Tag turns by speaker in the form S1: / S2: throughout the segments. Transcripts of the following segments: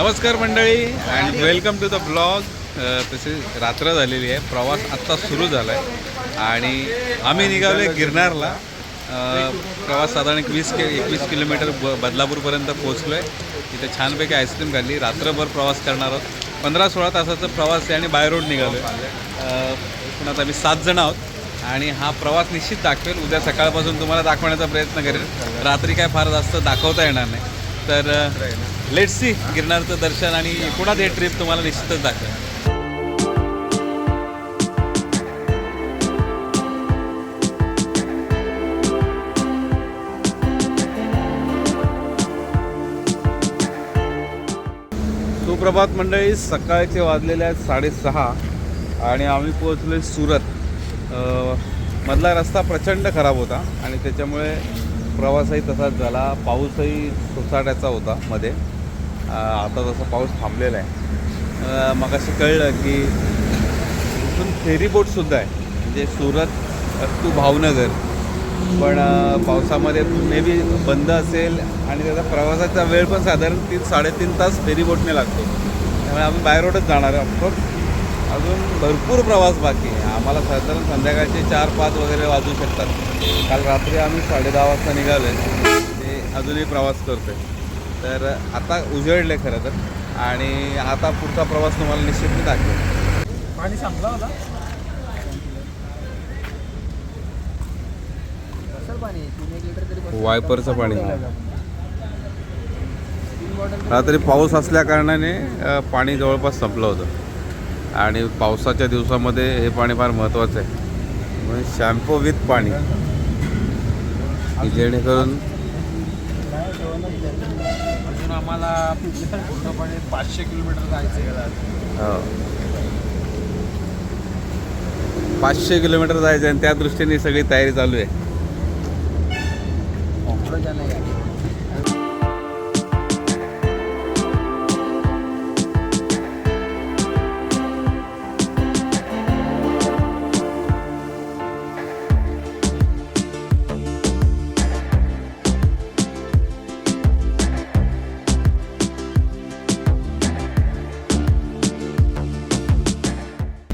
S1: नमस्कार मंडळी and welcome to the blog तसे रात्र झालेली आहे. प्रवास आत्ता सुरू झाला आहे आणि आम्ही निघालो आहे गिरनारला. प्रवास साधारण एक वीस के एकवीस किलोमीटर ब बदलापूरपर्यंत पोहोचलो आहे तिथे छानपैकी आईस्क्रीम खाल्ली. रात्रभर प्रवास करणार आहोत. पंधरा सोळा तासाचा प्रवास आहे आणि बाय रोड निघालो आहे पण आता आम्ही सात जण आहोत. आणि हा प्रवास निश्चित दाखवेल. उद्या सकाळपासून तुम्हाला दाखवण्याचा प्रयत्न करेल. रात्री काय फार जास्त दाखवता येणार नाही. तर लेट सी गिरनारचं दर्शन आणि पुन्हा हे ट्रिप तुम्हाला निश्चितच दाखवेल. सुप्रभात मंडळी सकाळचे वाजलेले आहेत साडेसहा आणि आम्ही पोहोचलो सुरत. मधला रस्ता प्रचंड खराब होता आणि त्याच्यामुळे प्रवासही तसाच झाला. पाऊसही सोसाट्याचा होता मध्ये. आता तसा पाऊस थांबलेला आहे. मग असं कळलं की इथून फेरी बोटसुद्धा आहे. म्हणजे सुरत टू भावनगर. पण पावसामध्ये मे बी बंद असेल आणि त्याचा प्रवासाचा वेळ पण साधारण तीन साडेतीन तास फेरी बोटने लागतो. त्यामुळे आम्ही बाय रोडच जाणार आहे ऑफकोर्स अजून भरपूर प्रवास बाकी आहे. आम्हाला साधारण संध्याकाळचे चार पाच वगैरे वाजू शकतात. काल रात्री आम्ही साडे दहा वाजता निघालो आहे ते अजूनही प्रवास करतो आहे तर आता उजळले खरं तर. आणि आता पुढचा प्रवास तुम्हाला निश्चित मी दाखवेल.
S2: पाणी संपला होता.
S1: वायपरचं पाणी. रात्री पाऊस असल्या कारणाने पाणी जवळपास संपलं होतं. आणि पावसाच्या दिवसामध्ये हे पाणी फार महत्त्वाचं आहे. म्हणून शॅम्पू विथ पाणी. जेणेकरून
S2: अजून आम्हाला पूर्णपणे पाचशे किलोमीटर जायचं
S1: हो. पाचशे किलोमीटर जायचं आणि त्या दृष्टीने सगळी तयारी चालू आहे.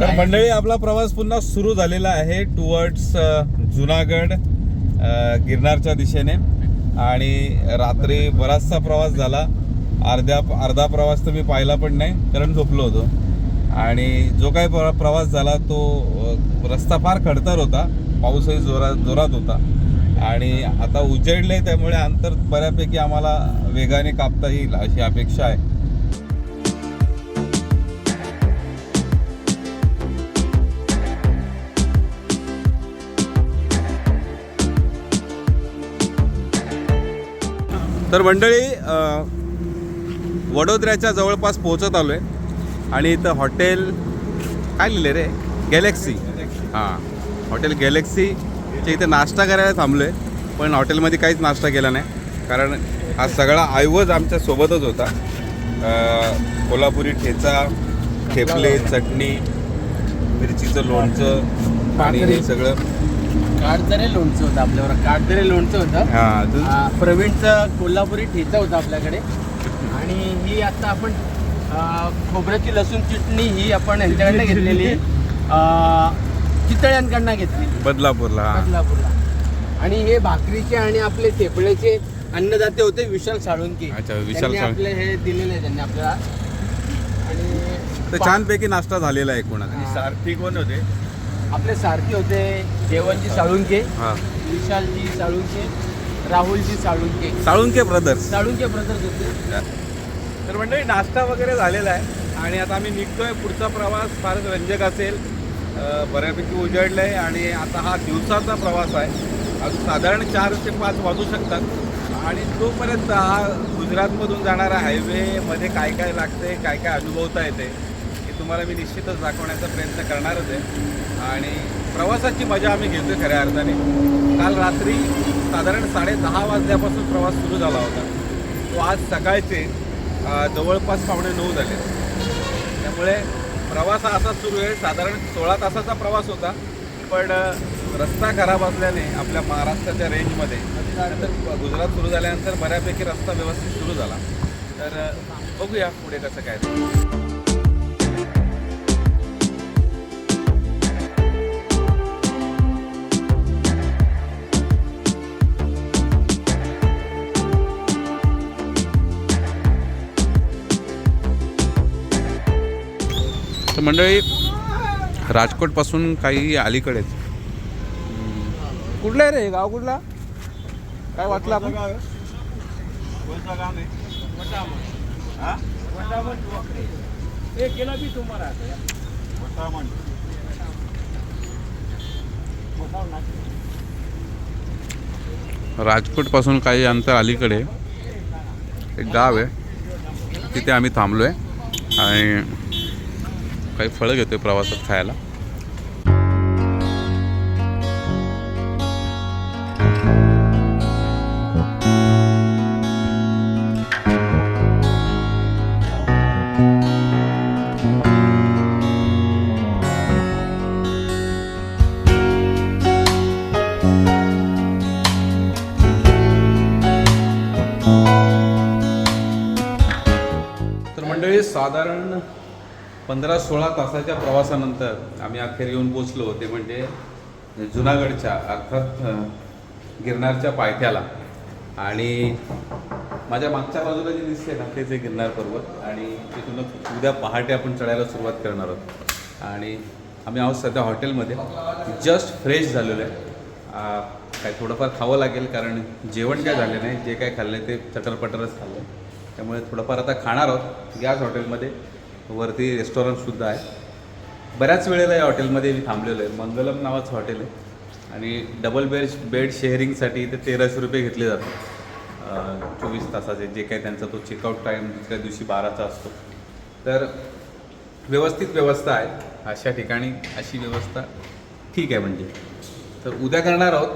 S1: तर मंडळी आपला प्रवास पुन्हा सुरू झालेला आहे टुवर्ड्स जुनागड गिरनारच्या दिशेने. आणि रात्री बराचसा प्रवास झाला. अर्ध्या अर्धा प्रवास तर मी पाहिला पण नाही कारण झोपलो होतो. आणि जो काही प्र प्रवास झाला तो रस्ता फार खडतर होता. पाऊसही जोरात जोरात होता. आणि आता उजेडले त्यामुळे अंतर बऱ्यापैकी आम्हाला वेगाने कापता येईल अशी अपेक्षा आहे. तर मंडळी वडोदऱ्याच्या जवळपास पोहोचत आलो आहे आणि इथं हॉटेल काय लिहिलं रे? गॅलेक्सी. हां हॉटेल गॅलेक्सीच्या इथे नाश्ता करायला थांबलो आहे पण हॉटेलमध्ये काहीच नाश्ता केला नाही. कारण हा सगळा ऐवज आमच्या सोबतच होता. कोल्हापुरी ठेचा ठेपले चटणी मिरचीचं लोणचं आणि हे सगळं.
S2: काठदरे लोणचं होतं आपल्यावर. काठदरे लोणचं होतं.
S1: हां अजून?
S2: आ, प्रवीणचं कोल्हापुरी ठेचा होता आपल्याकडे. आणि ही आता आपण आ, खोबऱ्याची लसूण चटणी ही आपण यांच्याकडनं घेतलेली आ, चितळ्यांकडनं घेतली
S1: बदलापूरला हां.
S2: बदलापूरला. आणि हे भाकरीचे आणि आपले ठेपळेचे अन्नदाते होते विशाल साळुंके.
S1: अच्छा, विशाल
S2: त्यांनी
S1: साळुंके.
S2: आपले हे दिलेले आहे त्यांनी आपल्याला. आणि
S1: तर छानपैकी नाश्ता झालेला आहे एकूणच
S2: हा.
S1: सारथी कोण होते?
S2: आपले सारथी होते देवनजी साळुंके
S1: हा.
S2: विशालजी साळुंके राहुलजी साळुंके.
S1: साळुंके ब्रदर्स
S2: साळुंके ब्रदर्स होते.
S1: तर मंडळी नाश्ता वगैरे झालेला आहे आणि आता आम्ही निघतोय पुढचा प्रवास. फारच रंजक असेल. बऱ्यापैकी उजळलं आहे आणि आता हा दिवसाचा प्रवास आहे. अजून साधारण चार ते पाच वाजू शकतात. आणि तोपर्यंत हा गुजरातमधून जाणारा हायवेमध्ये काय काय लागते काय काय अनुभवता येते तुम्हाला मी निश्चितच दाखवण्याचा प्रयत्न करणारच आहे. आणि प्रवासाची मजा आम्ही घेतो खऱ्या अर्थाने. काल रात्री साधारण साडे दहा वाजल्यापासून प्रवास सुरू झाला होता. तो आज सकाळचे जवळपास पावणे नऊ झाले. त्यामुळे प्रवास असा असाच सुरू आहे. साधारण सोळा तासाचा प्रवास होता. पण रस्ता खराब असल्याने आपल्या महाराष्ट्राच्या रेंजमध्ये तर गुजरात सुरू झाल्यानंतर बऱ्यापैकी रस्ता व्यवस्थित सुरू झाला. तर बघूया पुढे कसं काय मंडळी राजकोटपासून काही अलीकडेच. कुठलं आहे रे? गाव कुठला? काय वाटलं आपण? राजकोटपासून काही अंतर अलीकडे. एक गाव आहे. तिथे आम्ही थांबलो आहे आणि काही फळं घेतोय प्रवासात खायला. तर साधारण पंधरा सोळा तासाच्या प्रवासानंतर आम्ही अखेर येऊन पोचलो. ते म्हणजे जुनागडच्या अर्थात गिरनारच्या पायथ्याला. आणि माझ्या मागच्या बाजूला जे दिसते ना तेच आहे गिरनार पर्वत. आणि तिथूनच उद्या पहाटे आपण चढायला सुरुवात करणार आहोत. आणि आम्ही आहोत सध्या हॉटेलमध्ये. जस्ट फ्रेश झालेलो आहे. काय थोडंफार खावं लागेल कारण जेवण काय झाले नाही जे काय खाल्लं ते चटरपटरच खाल्लं त्यामुळे थोडंफार आता खाणार आहोत. याच हॉटेलमध्ये. वरती रेस्टॉरंटसुद्धा आहे. बऱ्याच वेळेला या हॉटेलमध्ये मी थांबलेलो आहे. मंगलम नावाचं हॉटेल आहे. आणि डबल बेड बेड शेअरिंगसाठी इथे तेराशे रुपये घेतले जातात. चोवीस तासाचे जे काही त्यांचा तो चेकआउट टाईम दुसऱ्या दिवशी बाराचा असतो. तर व्यवस्थित व्यवस्था आहे. अशा ठिकाणी अशी व्यवस्था ठीक आहे म्हणजे. तर उद्या करणार आहोत.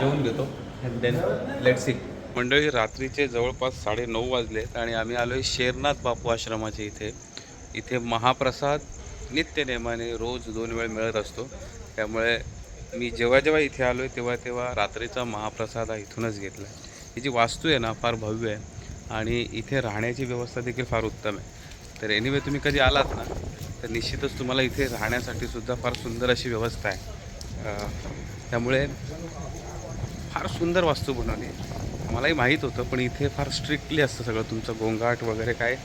S1: जेवून घेतो. अँड देन लेट सी मंडळी रात्रीचे जवळपास साडे नऊ वाजले आणि आम्ही आलो आहे शेरनाथ बापू आश्रमाच्या इथे. इथे महाप्रसाद नित्यनेमाने रोज दोन वेळ मिळत असतो. त्यामुळे मी जेव्हा जेव्हा इथे आलो आहे तेव्हा तेव्हा रात्रीचा महाप्रसाद हा इथूनच घेतला आहे ही जी वास्तू आहे ना फार भव्य आहे आणि इथे राहण्याची व्यवस्था देखील फार उत्तम आहे. तर एनिवे तुम्ही कधी आलात ना तर निश्चितच तुम्हाला इथे राहण्यासाठी सुद्धा फार सुंदर अशी व्यवस्था आहे. त्यामुळे फार सुंदर वास्तू बनवली आहे. मलाही माहीत होतं पण इथे फार स्ट्रिक्टली असतं सगळं. तुमचं गोंगाट वगैरे काय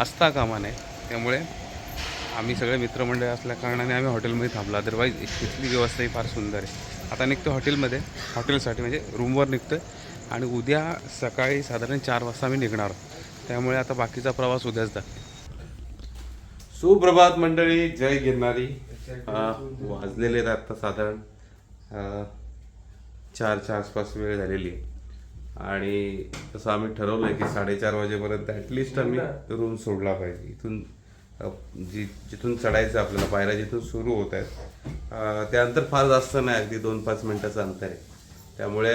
S1: असता कामा नये. त्यामुळे आम्ही सगळे मित्रमंडळ असल्या कारणाने आम्ही हॉटेलमध्ये थांबलो. अदरवाईज इथली व्यवस्था ही फार सुंदर आहे. आता निघतो हॉटेलमध्ये. हॉटेलसाठी म्हणजे रूमवर निघतो आणि उद्या सकाळी साधारण चार वाजता आम्ही निघणार. आहोत त्यामुळे आता बाकीचा प्रवास उद्याच दाखवेल सुप्रभात मंडळी. जय गिरणारी वाजलेले आहेत आत्ता साधारण चार चारच्या आसपास वेळ झालेली आहे. आणि तसं आम्ही ठरवलं आहे की साडेचार वाजेपर्यंत ॲटलिस्ट आम्ही रूम सोडला पाहिजे. इथून जी जिथून चढायचं आपल्याला पायऱ्या जिथून सुरू होत आहेत अं, ते अंतर फार जास्त नाही अगदी दोन पाच मिनटाचं अंतर आहे. त्यामुळे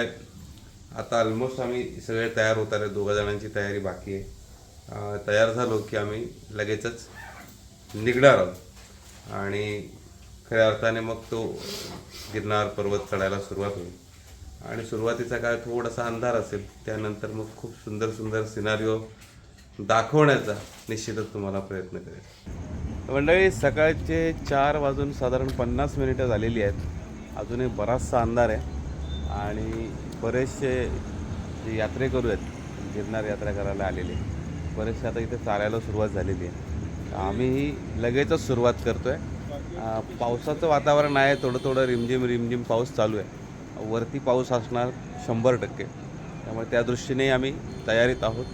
S1: आता ऑलमोस्ट आम्ही सगळे तयार होत आहे दोघा जणांची तयारी बाकी आहे. तयार झालो की आम्ही लगेचच निघणार आहोत. आणि खऱ्या अर्थाने मग तो गिरनार पर्वत चढायला सुरुवात होईल. आणि सुरुवातीचा काळ थोडासा अंधार असेल त्यानंतर मग खूप सुंदर सुंदर सिनारिओ दाखवण्याचा निश्चितच तुम्हाला प्रयत्न करेल मंडळी सकाळचे चार वाजून साधारण पन्नास मिनिटं झालेली आहेत. अजूनही बराचसा अंधार आहे. आणि बरेचसे जे यात्रेकरू आहेत गिरणार यात्रा करायला आलेले बरेचसे आता इथे चालायला सुरुवात झालेली आहे. आम्हीही लगेचच सुरुवात करतो आहे पावसाचं वातावरण आहे थोडं थोडं रिमझिम रिमझिम पाऊस चालू आहे. वरती पाऊस असणार शंभर टक्के. त्यामुळे त्या दृष्टीने आम्ही तयारीत आहोत.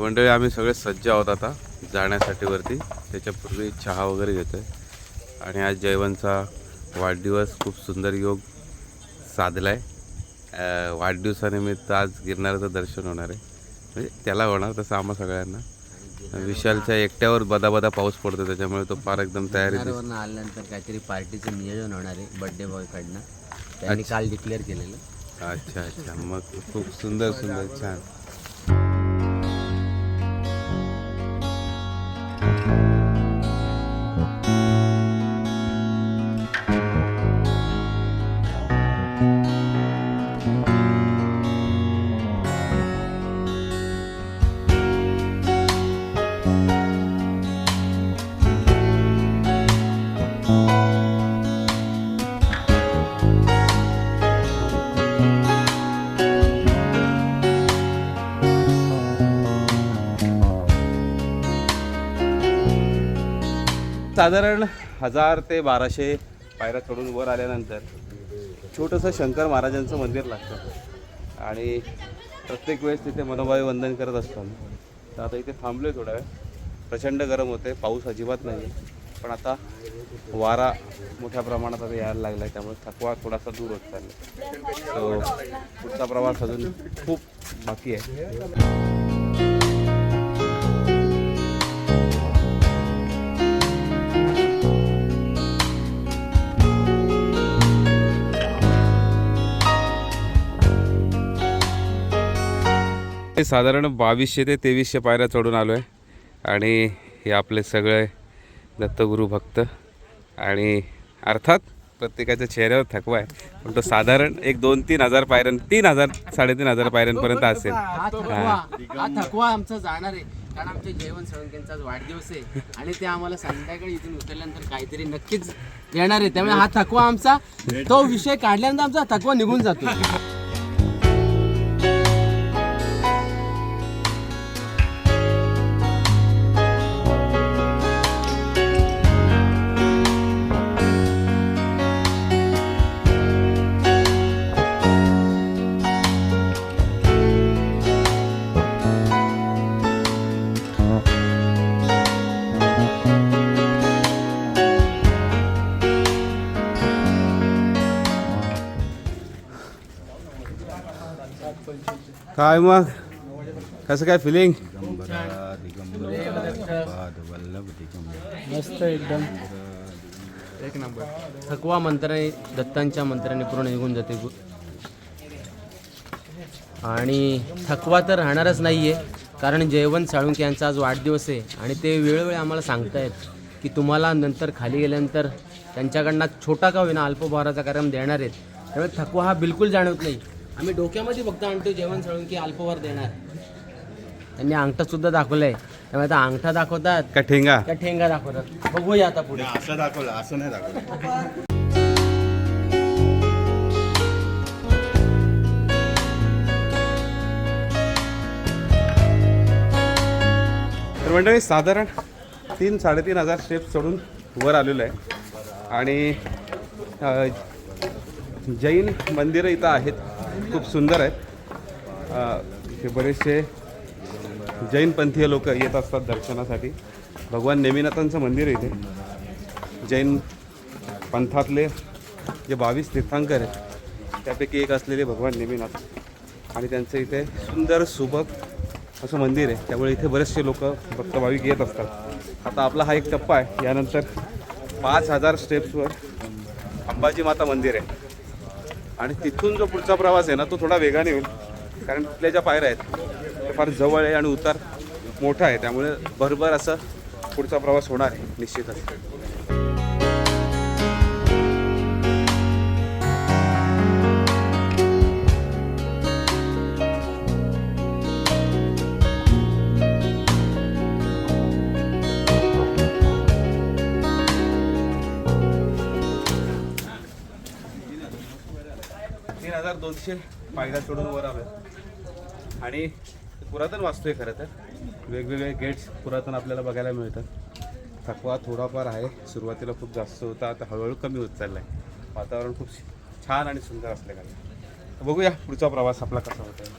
S1: मंडळी आम्ही सगळे सज्ज आहोत आता जाण्यासाठी वरती. त्याच्यापूर्वी चहा वगैरे घेतोय. आणि आज जयवंतचा वाढदिवस खूप सुंदर योग साधला आहे वाढदिवसानिमित्त आज गिरणाराचं दर्शन होणार आहे. म्हणजे त्याला होणार तसं आम्हा सगळ्यांना. विशालच्या एकट्यावर बदा बदा पाऊस पडतो त्याच्यामुळे तो फार एकदम दिसतो.
S2: आल्यानंतर काहीतरी पार्टीचं नियोजन होणार आहे बर्थडे बॉयकडनं त्यांनी काल डिक्लेअर केलेलं.
S1: अच्छा अच्छा. मग खूप सुंदर सुंदर. छान. साधारण हजार ते बाराशे पायऱ्या चढून वर आल्यानंतर छोटंसं शंकर महाराजांचं मंदिर लागतं. आणि प्रत्येक वेळेस तिथे मनोभावी वंदन करत असतो तर आता इथे थांबलो आहे थोडा वेळ. प्रचंड गरम होते पाऊस अजिबात नाही आहे पण आता वारा मोठ्या प्रमाणात आता यायला लागला आहे त्यामुळे थकवा थोडासा दूर होत चालला तो पुढचा प्रवास अजून खूप बाकी आहे. हे साधारण बावीसशे ते तेवीसशे पायऱ्या चढून आलो आहे आणि हे आपले सगळे दत्तगुरू भक्त आणि अर्थात प्रत्येकाच्या चेहऱ्यावर थकवा आहे. पण तो साधारण एक दोन तीन हजार पायऱ्यां तीन हजार साडेतीन हजार पायऱ्यांपर्यंत असेल.
S2: हा थकवा. थकवा आमचा जाणार आहे. कारण आमच्या जयवंत साळुंकेंचा वाढदिवस आहे. आणि ते आम्हाला संध्याकाळी इथून उतरल्यानंतर काहीतरी नक्कीच येणार आहे. त्यामुळे हा थकवा आमचा तो विषय काढल्यानंतर आमचा थकवा निघून जातो.
S1: काय मग? कसं काय फिलिंग
S2: मस्त एकदम. एक नंबर. थकवा मंत्राने दत्तांच्या मंत्राने पूर्ण निघून जाते आणि थकवा तर राहणारच नाही आहे कारण जयवंत साळुंके यांचा आज वाढदिवस आहे आणि ते वेळोवेळी आम्हाला सांगतायत की तुम्हाला नंतर खाली गेल्यानंतर त्यांच्याकडनं छोटा का होईना अल्पभाराचा कार्यक्रम देणार आहेत. त्यामुळे थकवा हा बिलकुल जाणवत नाही. आम्ही डोक्यामध्ये फक्त आणतो जयवंत साळुंके अल्पभार देणार. त्यांनी अंगठा सुद्धा दाखवलाय. त्यामुळे आता अंगठा दाखवतात.
S1: का ठेंगा?
S2: त्या ठेंगा दाखवतात. बघूया आता पुढे.
S3: असं दाखवलं असं नाही दाखवलं.
S1: तर मंडळी साधारण तीन साडेतीन हजार स्टेप्स चढून वर आलेलो आहे. आणि जैन मंदिरं इथं आहेत. खूप सुंदर आहेत. इथे बरेचसे जैनपंथीय लोक येत असतात दर्शनासाठी. भगवान नेमिनाथांचं मंदिर आहे इथे. जैन पंथातले जे बावीस तीर्थांकर आहेत त्यापैकी एक असलेले भगवान नेमिनाथ. आणि त्यांचं इथे सुंदर सुबक असं मंदिर आहे. त्यामुळे इथे बरेचसे लोक भक्त भाविक येत असतात. आता आपला हा एक टप्पा आहे. यानंतर पाच हजार स्टेप्सवर अंबाजी माता मंदिर आहे. आणि तिथून जो पुढचा प्रवास आहे ना तो थोडा वेगाने होईल. कारण तिथल्या ज्या पायऱ्या आहेत ते फार जवळ आहे आणि उतार मोठा आहे. त्यामुळे भरभर असं पुढचा प्रवास होणार आहे निश्चितच. हजार दोनशे पायऱ्या चढून वर आलोय. आणि पुरातन वास्तू आहे खरं तर. वेगवेगळे गेट्स पुरातन आपल्याला बघायला मिळतात. थकवा थोडाफार आहे. सुरुवातीला खूप जास्त होता. आता हळूहळू कमी होत चाललं आहे वातावरण खूप छान आणि सुंदर असल्याकडे बघूया पुढचा प्रवास आपला कसा होता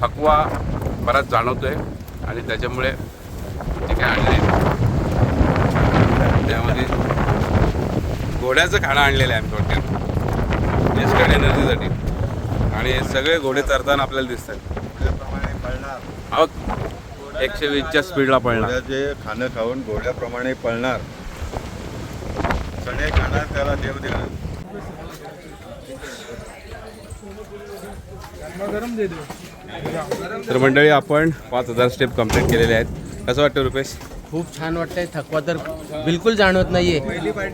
S1: थकवा बराच जाणवतोय आणि त्याच्यामुळे जे काय आणले त्यामध्ये घोड्याचं खाणं आणलेलं आहे आम्ही थोडक्यात. इन्स्टंट एनर्जीसाठी आणि हे सगळे घोडे चरताना आपल्याला दिसतात.
S3: त्याप्रमाणे पळणार.
S1: अहो एकशे वीसच्या स्पीडला पळणार.
S3: घोड्याचे खाणं खाऊन घोड्याप्रमाणे पळणार. चणे खाणार त्याला देव देणार.
S1: तर मंडळी आपण पाच हजार स्टेप कंप्लीट केलेले आहेत. कसं वाटतं रुपेश?
S2: खूप छान वाटतंय. थकवा तर बिलकुल जाणवत नाहीये.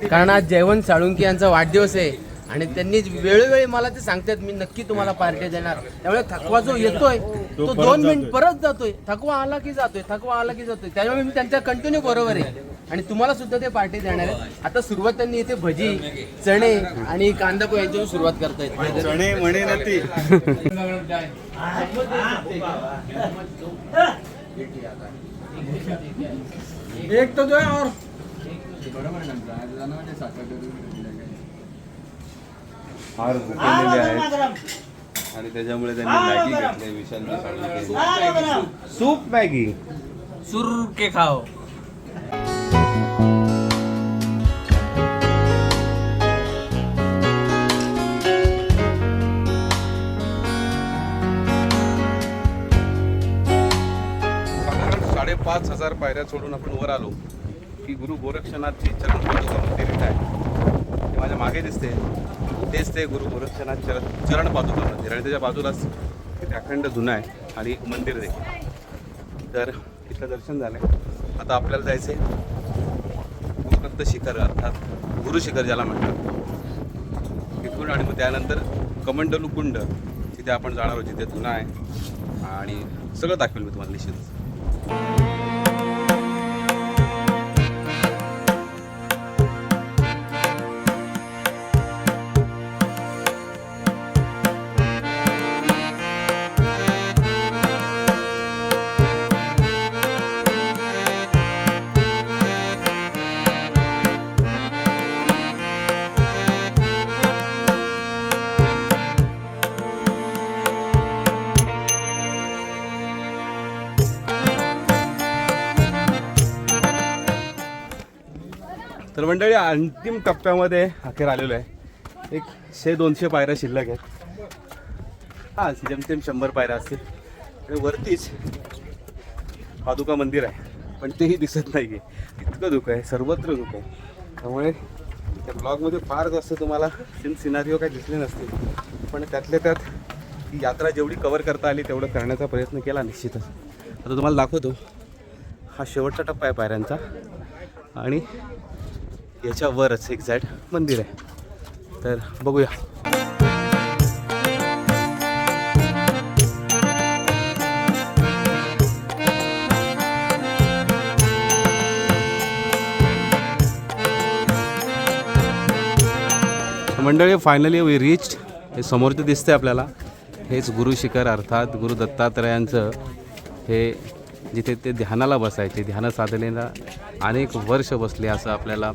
S2: कारण आज जयवंत साळुंकी यांचा वाढदिवस आहे. आणि त्यांनी वेळोवेळी मला ते सांगतात मी नक्की तुम्हाला पार्टी देणार त्यामुळे थकवा जो येतोय तो दोन मिनिट परत जातोय थकवा आला की जातोय थकवा आला की जातोय त्यामुळे मी त्यांच्या कंटिन्यू बरोबर आहे आणि तुम्हाला सुद्धा ते पार्टी देणार आहे आता सुरुवात त्यांनी इथे भजी चणे आणि कांदा पोह्याची सुरुवात करतायत
S3: चणे म्हणे ना ती
S2: एक तो जो है और
S1: फार भुकेलेले आहेत. आणि त्याच्यामुळे त्यांनी मॅगी घेतली विशाल सूप मॅगी.
S2: सुर के खाओ.
S1: साधारण साडेपाच हजार पायऱ्या सोडून आपण वर आलो. की गुरु गोरक्षनाथची चरण मंदिर आहे माझ्या मागे दिसते. तेच ते गुरु गोरक्षनाथ चरण चरण पादुका मंदिर आणि त्याच्या बाजूलाच ते अखंड जुनं आहे आणि मंदिर देखील तर इथलं दर्शन झालं आता आपल्याला जायचं आहे गुरुदत्त शिखर अर्थात गुरु शिखर ज्याला म्हणतात. तिथून आणि मग त्यानंतर कमंडलू कुंड तिथे आपण जाणार आहोत जिथे जुना आहे. आणि सगळं दाखवेल मी तुम्हाला निश्चितच. मंडळी अंतिम टप्प्यामध्ये अखेर आलेलो आहे. एक शे दोनशे पायऱ्या शिल्लक आहेत. हां जेमतेम शंभर पायऱ्या असतील. आणि वरतीच पादुका मंदिर आहे. पण तेही दिसत नाही आहे इतकं दुःख आहे सर्वत्र दुःख आहे. त्यामुळे त्या ब्लॉगमध्ये फार जास्त तुम्हाला सीन सिनारिओ काही दिसले नसतील. पण त्यातल्या त्यात ही यात्रा जेवढी कवर करता आली तेवढं करण्याचा प्रयत्न केला निश्चितच. आता तुम्हाला दाखवतो. हा शेवटचा टप्पा आहे पायऱ्यांचा. आणि याच्यावरच एक्झॅक्ट मंदिर आहे. तर बघूया. मंडळी फायनली वी रिच हे समोरचं दिसतंय आपल्याला. हेच गुरु शिखर अर्थात गुरु दत्तात्रयांचं हे जिथे ते ध्यानाला बसायचे ध्यान साधनेला अनेक वर्ष बसले असं आपल्याला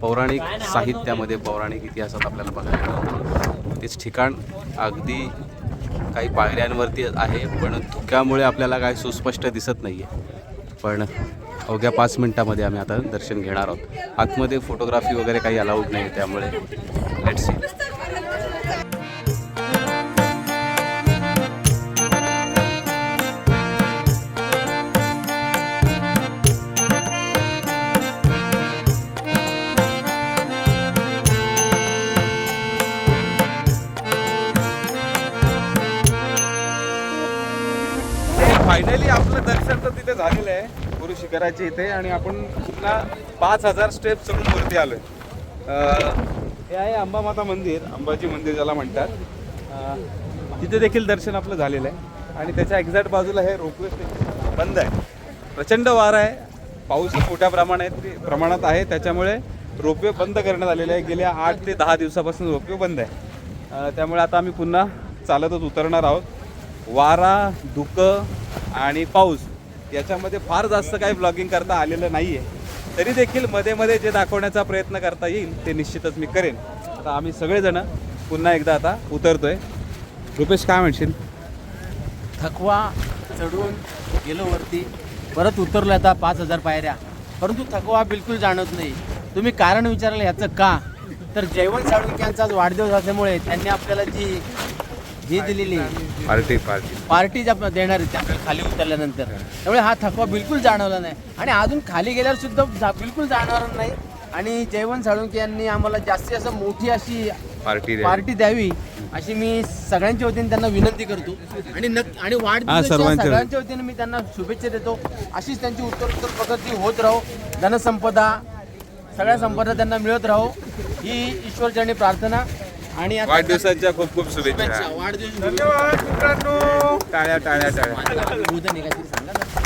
S1: पौराणिक साहित्यामध्ये पौराणिक इतिहासात आपल्याला बघायला मिळतं. तेच ठिकाण अगदी काही पायऱ्यांवरती आहे पण धुक्यामुळे आपल्याला काय सुस्पष्ट दिसत नाही आहे पण अवघ्या पाच मिनटामध्ये आम्ही आता दर्शन घेणार आहोत. आतमध्ये फोटोग्राफी वगैरे काही अलाउड नाही त्यामुळे. लेट्स सी फायनली आपलं दर्शन तर तिथे झालेलं आहे. गुरु शिखराच्या इथे आणि आपण पुन्हा पाच हजार स्टेप चढून वरती आलोय. हे आहे अंबामाता मंदिर. अंबाजी मंदिर ज्याला म्हणतात. तिथे देखील दर्शन आपलं झालेलं आहे. आणि त्याच्या एक्झॅक्ट बाजूला हे रोपवे स्टेशन बंद आहे. प्रचंड वारा आहे. पाऊस मोठ्या प्रमाणात प्रमाणात आहे. त्याच्यामुळे रोपवे बंद करण्यात आलेले आहे. गेल्या आठ ते दहा दिवसापासून रोपवे बंद आहे. त्यामुळे आता आम्ही पुन्हा चालतच उतरणार आहोत. वारा धुकं आणि पाऊस याच्यामध्ये फार जास्त काही ब्लॉगिंग करता आलेलं नाही आहे तरी देखील मध्ये मध्ये जे दाखवण्याचा प्रयत्न करता येईल ते निश्चितच मी करेन. आता आम्ही सगळेजण पुन्हा एकदा आता उतरतोय. रुपेश काय म्हणशील?
S2: थकवा चढून गेलो वरती परत उतरलो आता पाच हजार पायऱ्या. परंतु थकवा बिलकुल जाणवत नाही. तुम्ही कारण विचारलं ह्याचं का? तर जयवंत साळुंके यांचा आज वाढदिवस असल्यामुळे त्यांनी आपल्याला जी ही दिलेली आहे.
S1: Party party.
S2: पार्टीज आपण देणार आहे त्या खाली उतरल्यानंतर. त्यामुळे हा थकवा बिलकुल जाणवला नाही. आणि अजून खाली गेल्यावर सुद्धा जा बिलकुल जाणवणार नाही. आणि जयवंत साळुंके यांनी आम्हाला जास्तीत जास्त मोठी अशी
S1: पार्टी
S2: पार्टी द्यावी अशी मी सगळ्यांच्या वतीने त्यांना विनंती करतो. आणि नक्की आणि वाढदिवसाच्या
S1: सर्वांच्या-
S2: सगळ्यांच्या वतीने मी त्यांना शुभेच्छा देतो. अशीच त्यांची उत्तर उत्तर प्रगती होत राहो. धनसंपदा सगळ्या संपदा त्यांना मिळत राहो. ही ईश्वरचरणी प्रार्थना. आणि आता-
S1: वाढदिवसाच्या खूप खूप शुभेच्छा.
S2: शुभेच्छा वाढदिवस
S3: धन्यवाद मित्रांनो.
S1: टाळ्या टाळ्या टाळ्या.
S2: उद्या निघायची सांगा ना.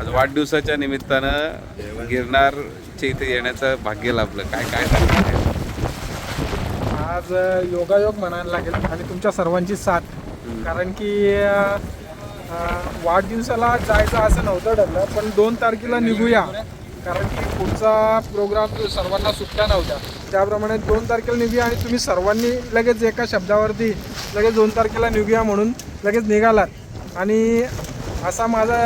S1: आज वाढदिवसाच्या निमित्तानं गिरनारच्या इथे येण्याचं भाग्य लाभलं. काय काय सांगणार?
S4: आज योगायोग म्हणायला लागेल आणि तुमच्या सर्वांची साथ. कारण की अ, अ, वाढदिवसाला जायचं असं नव्हतं ठरलं पण दोन तारखेला निघूया. कारण की पुढचा प्रोग्राम जो सर्वांना सुट्ट्या नव्हत्या. त्याप्रमाणे दोन तारखेला निघूया आणि तुम्ही सर्वांनी लगेच एका शब्दावरती लगेच दोन तारखेला निघूया म्हणून लगेच निघालात. आणि असा माझा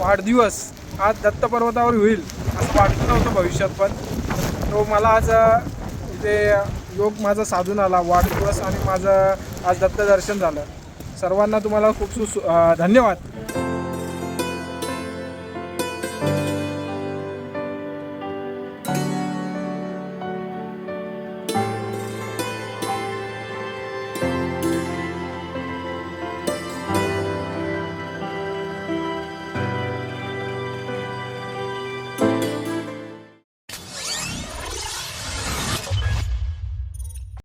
S4: वाढदिवस आज दत्त पर्वतावर होईल असं वाटलं नव्हतं भविष्यात पण. तो मला आज इथे योग माझा साधून आला वाढदिवस आणि माझं आज दत्तदर्शन झालं. सर्वांना तुम्हाला खूप सु धन्यवाद.